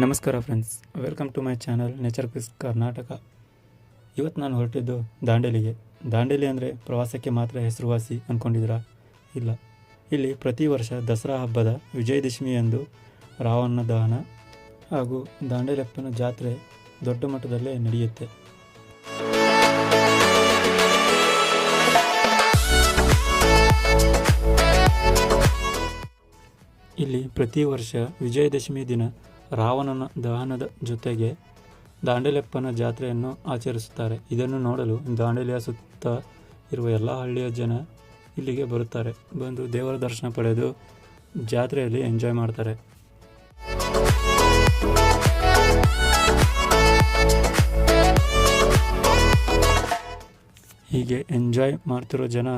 ನಮಸ್ಕಾರ friends welcome to my channel nature quiz Karnataka ಇವತ್ತು ನಾನು ಹೊರಟಿದ್ದು ದಾಂಡೇಲಿಗೆ. ದಾಂಡೇಲಿ ಅಂದರೆ ಪ್ರವಾಸಕ್ಕೆ ಮಾತ್ರ ಹೆಸರುವಾಸಿ ಅಂದ್ಕೊಂಡಿದ್ದೀರಾ ಇಲ್ಲ. ಇಲ್ಲಿ ಪ್ರತಿ ವರ್ಷ ದಸರಾ ಹಬ್ಬದ ವಿಜಯದಶಮಿಯಂದು ರಾವಣ ದಹನ ಹಾಗೂ ದಾಂಡೇಲಪ್ಪನ ಜಾತ್ರೆ ದೊಡ್ಡ ಮಟ್ಟದಲ್ಲೇ ನಡೆಯುತ್ತೆ. ಇಲ್ಲಿ ಪ್ರತಿ ವರ್ಷ ವಿಜಯದಶಮಿ ದಿನ ರಾವಣನ ದಹನದ ಜೊತೆಗೆ ದಾಂಡೇಲಪ್ಪನ ಜಾತ್ರೆಯನ್ನು ಆಚರಿಸುತ್ತಾರೆ. ಇದನ್ನು ನೋಡಲು ದಾಂಡೇಲಿಯ ಸುತ್ತ ಇರುವ ಎಲ್ಲ ಹಳ್ಳಿಯ ಜನ ಇಲ್ಲಿಗೆ ಬರುತ್ತಾರೆ. ಬಂದು ದೇವರ ದರ್ಶನ ಪಡೆದು ಜಾತ್ರೆಯಲ್ಲಿ ಎಂಜಾಯ್ ಮಾಡ್ತಾರೆ. ಹೀಗೆ ಎಂಜಾಯ್ ಮಾಡ್ತಿರೋ ಜನ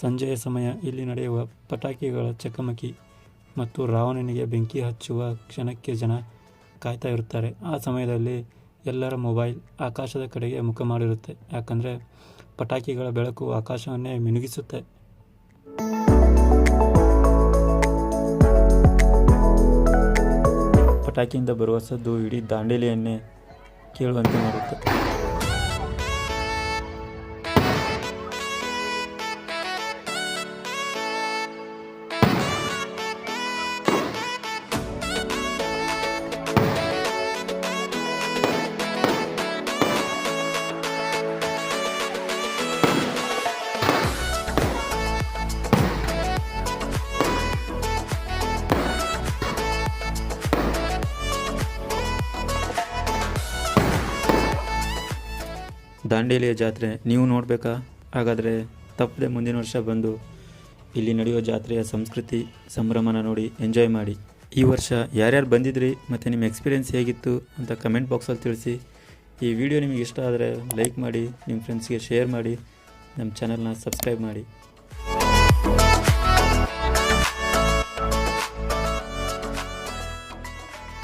ಸಂಜೆಯ ಸಮಯ ಇಲ್ಲಿ ನಡೆಯುವ ಪಟಾಕಿಗಳ ಚಕಮಕಿ ಮತ್ತು ರಾವಣನಿಗೆ ಬೆಂಕಿ ಹಚ್ಚುವ ಕ್ಷಣಕ್ಕೆ ಜನ ಕಾಯ್ತಾ ಇರುತ್ತಾರೆ. ಆ ಸಮಯದಲ್ಲಿ ಎಲ್ಲರ ಮೊಬೈಲ್ ಆಕಾಶದ ಕಡೆಗೆ ಮುಖ ಮಾಡಿರುತ್ತೆ. ಯಾಕಂದರೆ ಪಟಾಕಿಗಳ ಬೆಳಕು ಆಕಾಶವನ್ನೇ ಮಿನುಗಿಸುತ್ತೆ. ಪಟಾಕಿಯಿಂದ ಬರುವ ಸದ್ದು ಇಡೀ ದಾಂಡೇಲಿಯನ್ನೇ ಕೇಳುವಂತೆ ಮಾಡುತ್ತೆ. ದಾಂಡೇಲಿಯ ಜಾತ್ರೆ, ನೀವು ನೋಡಬೇಕಾ? ಹಾಗಾದರೆ ತಪ್ಪದೆ ಮುಂದಿನ ವರ್ಷ ಬಂದು ಇಲ್ಲಿ ನಡೆಯುವ ಜಾತ್ರೆಯ ಸಂಸ್ಕೃತಿ, ಸಂಭ್ರಮನ ನೋಡಿ ಎಂಜಾಯ್ ಮಾಡಿ. ಈ ವರ್ಷ ಯಾರ್ಯಾರು ಬಂದಿದ್ರಿ, ಮತ್ತು ನಿಮ್ಮ ಎಕ್ಸ್ಪೀರಿಯೆನ್ಸ್ ಹೇಗಿತ್ತು ಅಂತ ಕಮೆಂಟ್ ಬಾಕ್ಸಲ್ಲಿ ತಿಳಿಸಿ. ಈ ವಿಡಿಯೋ ನಿಮಗೆ ಇಷ್ಟ ಆದರೆ ಲೈಕ್ ಮಾಡಿ, ನಿಮ್ಮ ಫ್ರೆಂಡ್ಸ್ಗೆ ಶೇರ್ ಮಾಡಿ, ನಮ್ಮ ಚಾನಲ್ನ ಸಬ್ಸ್ಕ್ರೈಬ್ ಮಾಡಿ.